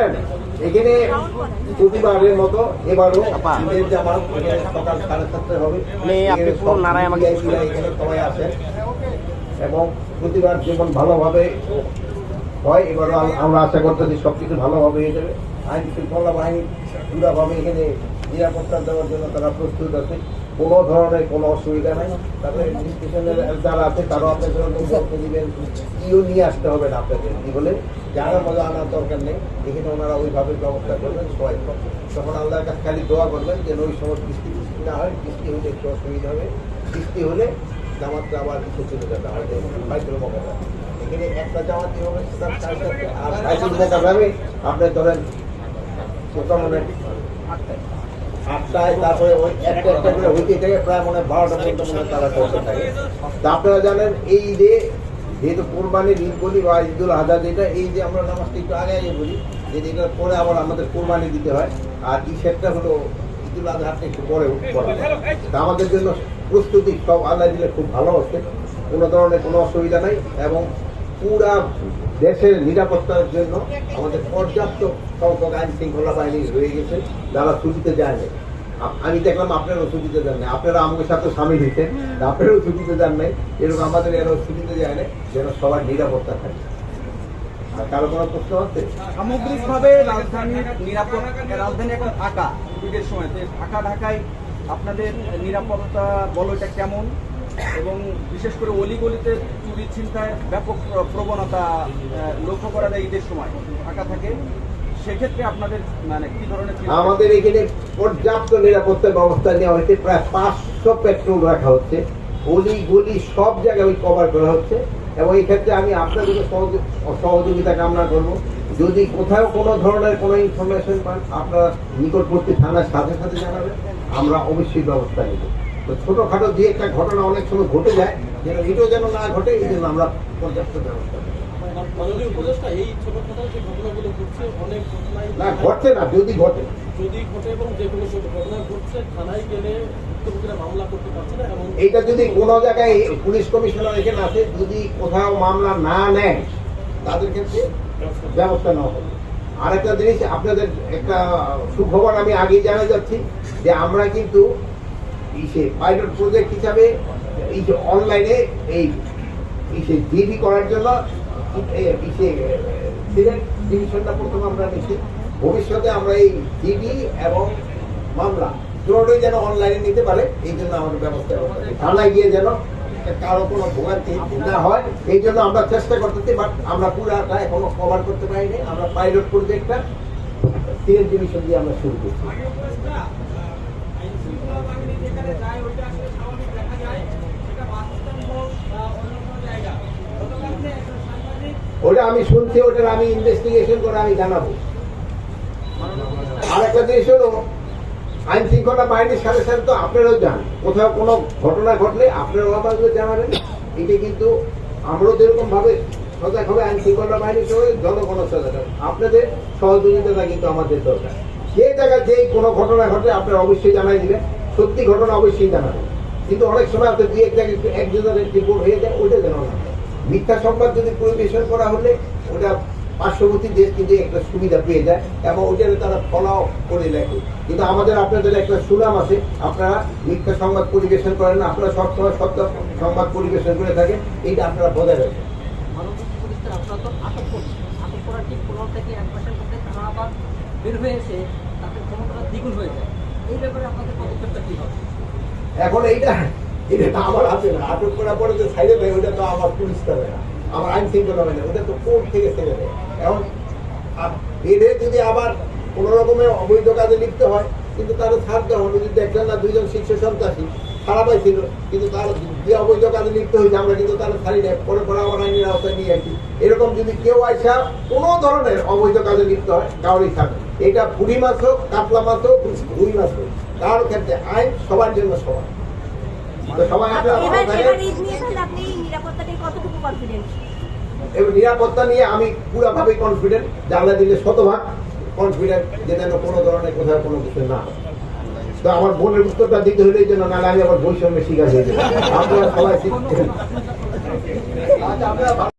এখানে প্রতিবারের মতো এবারও ঈদের জামাত সকাল সাড়ে সাতটায় হবে। আপনি- আপনি পুরো সব আমাকে এখানে সবাই আসেন এবং প্রতিবার যেমন ভালোভাবে হয় এবারও আমরা আশা করতেছি সব কিছু ভালোভাবে হয়ে যাবে। আইন শৃঙ্খলা বাহিনী পুরাভাবে এখানে নিরাপত্তা দেওয়ার জন্য তারা প্রস্তুত আছে। কোনো ধরনের কোনো অসুবিধা নাই। তারপরে স্টেশনের যারা আছে তারাও আপনাদের দিবেন ইও নিয়ে আসতে হবে না আপনাদের। কি বলে? যারা মজা আনার দরকার নেই, এখানে ওনারা ওইভাবে ব্যবস্থা করবেন, সবাই তখন আল্লাহর কাছে খালি দোয়া করবেন যেন ওই সময় বৃষ্টি বৃষ্টি না হয়, বৃষ্টি হলে একটু অসুবিধা হবে। বৃষ্টি হলে জামাতটা আবার কিছু চলে যাবে আমাদের বাইতুল মোকাবিলা এখানে একটা জামাতি সাথে আর বাইতুল মোকাবিলামে আপনি ধরেন মোটামুটি আটটায় তারপরে ওই একটা একটা করে হইতে থেকে, প্রায় মনে হয় বারোটা তারা করতে থাকে। তা আপনারা জানেন, এই যে যেহেতু কোরবানির ঈদ বলি বা ঈদুল আজহা যেটা, এই যে আমরা নামাজটা একটু আগে আগে বলি যে এটার পরে আবার আমাদের কোরবানি দিতে হয়, আর ঈদের হলো ঈদুল আজহাটা একটু পরে তা আমাদের জন্য প্রস্তুতি, সব আল্লাহ দিলে খুব ভালো হচ্ছে কোনো ধরনের কোনো অসুবিধা নাই, এবং পুরা দেশের নিরাপত্তার জন্য আমাদের পর্যাপ্ত সংখ্যক আইন শৃঙ্খলা বাহিনী রয়ে গেছে, যারা ছুটিতে যায় না আমি দেখলাম আপনারাও ছুটিতে যান নাই। আপনারা আমাদের সাথে সামিল হয়েছেন আপনারাও ছুটিতে যান নাই। এরকম আমাদের এরাও ছুটিতে যায় না যেন সবার নিরাপত্তা থাকে। আর কারও কোনো প্রশ্ন আছে? সামগ্রিকভাবে রাজধানীর নিরাপদ রাজধানী এখন ফাঁকা ঈদের সময়। ফাঁকা ঢাকায় আপনাদের নিরাপত্তা বলয়টা কেমন? এবং বিশেষ করে অলিগলিতে চুরি ছিনতায় ব্যাপক প্রবণতা লক্ষ্য করা যায় ঈদের সময়। ঢাকা থাকে। সেক্ষেত্রে আপনাদের মানে কি ধরনের আমাদের এখানে পর্যাপ্ত নিরাপত্তা ব্যবস্থা নেওয়া হয়েছে। প্রায় পাঁচশো পেট্রোল রাখা হচ্ছে। গলি গলি সব জায়গায় ওই কভার করা হচ্ছে। এবং এই ক্ষেত্রে আমি আপনাদের সহযোগ- সহযোগিতা কামনা করব। যদি কোথাও কোনো ধরনের কোনো ইনফরমেশন পান, আপনারা নিকটবর্তী থানার সাথে সাথে জানাবেন। আমরা অবশ্যই ব্যবস্থা নেব। তো ছোটোখাটো দিয়ে একটা ঘটনা অনেক সময় ঘটে যায়, যেন এটাও যেন না ঘটে, এই জন্য আমরা পর্যাপ্ত ব্যবস্থা নেব। না ঘটছে না যদি ঘটে। যদি ঘটে এবং যে কোনো ঘটনা ঘটছে থানায় গেলে এইটা যদি কোনো জায়গায় পুলিশ কমিশনার এখানে আছে যদি কোথাও মামলা না নেয় তাদের ক্ষেত্রে ব্যবস্থা নেওয়া হবে। আরেকটা জিনিস আপনাদের একটা সুখবর আমি আগেই জানা যাচ্ছি যে আমরা কিন্তু ইসে পাইলট প্রজেক্ট হিসাবে এই যে অনলাইনে এই ইসে জিডি করার জন্য ইসে ডিভিশনটা প্রথম আমরা নিচ্ছি। ভবিষ্যতে আমরা এই জিডি এবং মামলা দুটোই যেন অনলাইনে নিতে পারে এই জন্য আমাদের ব্যবস্থা থানায় গিয়ে যেন কারও কোনো ভোগান্তি না হয় এই জন্য আমরা চেষ্টা করতেছি বাট আমরা পুরাটা এখনও কভার করতে পারিনি। আমরা পাইলট প্রজেক্টটা সিলেক্ট ডিভিশন দিয়ে আমরা শুরু করছি। ওটা আমি শুনছি, ওটার আমি ইনভেস্টিগেশন করে আমি জানাব আর একটা জিনিস হলো, আইন শৃঙ্খলা বাহিনীর সাথে সাথে তো আপনারাও যান কোথাও কোনো ঘটনা ঘটলে আপনারাও আমাদের জানাবেন এটা কিন্তু আমরাও যেরকম ভাবে সজাগ হবে আইন শৃঙ্খলা বাহিনীর সঙ্গে জনগণ সজাগ হবে। আপনাদের সহযোগিতাটা কিন্তু আমাদের দরকার যে জায়গায় যেই কোনো ঘটনা ঘটলে আপনারা অবশ্যই জানাই দিবেন, সত্যি ঘটনা অবশ্যই জানাবেন কিন্তু অনেক সময় আপনার দুই এক জায়গায় একটু একজনের রিপোর্ট হয়ে যায়, ওইটা জানানো। মিথ্যা সংবাদ যদি পরিবেশন করা হলে ওটা পার্শ্ববর্তী দেশ কিন্তু একটা সুবিধা পেয়ে যায় এবং ওইটারে তারা ফলাও করে লেখে কিন্তু আমাদের আপনাদের একটা সুনাম আছে আপনারা মিথ্যা সংবাদ পরিবেশন করেন না আপনারা সবসময় সত্য সংবাদ পরিবেশন করে থাকেন এইটা আপনারা বজায় রাখেন। এখন এইটা এটা তো আমার হাতে না। আটক করার পরে যে সাইডে দেয় ওটা তো আমার পুলিশ তবে না। আমার আইন শৃঙ্খলা বাহিনী ওটা তো কোর্ট থেকে ছেড়ে দেয়। এখন বেঁধে যদি আবার কোনো রকমের অবৈধ কাজে লিপ্ত হয়, কিন্তু তারা ছাড় দেওয়া হবে। যদি দেখলেন না দুইজন শীর্ষ সন্ত্রাসী খারাপ ছিল, কিন্তু তার যে অবৈধ কাজে লিপ্ত হয়েছে আমরা কিন্তু তারা ছাড়ি নেই। পরে পরে আবার আইনের আওতায় নিয়ে আসি। এরকম যদি কেউ আইসা কোনো ধরনের অবৈধ কাজে লিপ্ত হয়, কাউরই ছাড়বে এটা পুরি মাছ হোক, কাতলা মাছ হোক, রুই মাছ হোক তার ক্ষেত্রে আইন সবার জন্য সমান। নিরাপত্তা নিয়ে কতটুকু কনফিডেন্ট এবং নিরাপত্তা নিয়ে আমি পুরোভাবে কনফিডেন্ট জানলা দিলে শতভাগ কনফিডেন্ট যে যেন কোনো ধরনের কোথাও কোনো কিছু না। তো আমার বোনের উত্তরটা দিতে হলেই যেন জন্য নাহলে আমি আবার বৈষম্যের শিকার হয়ে যাব। আপনারা সবাই শিখছেন আচ্ছা আপনারা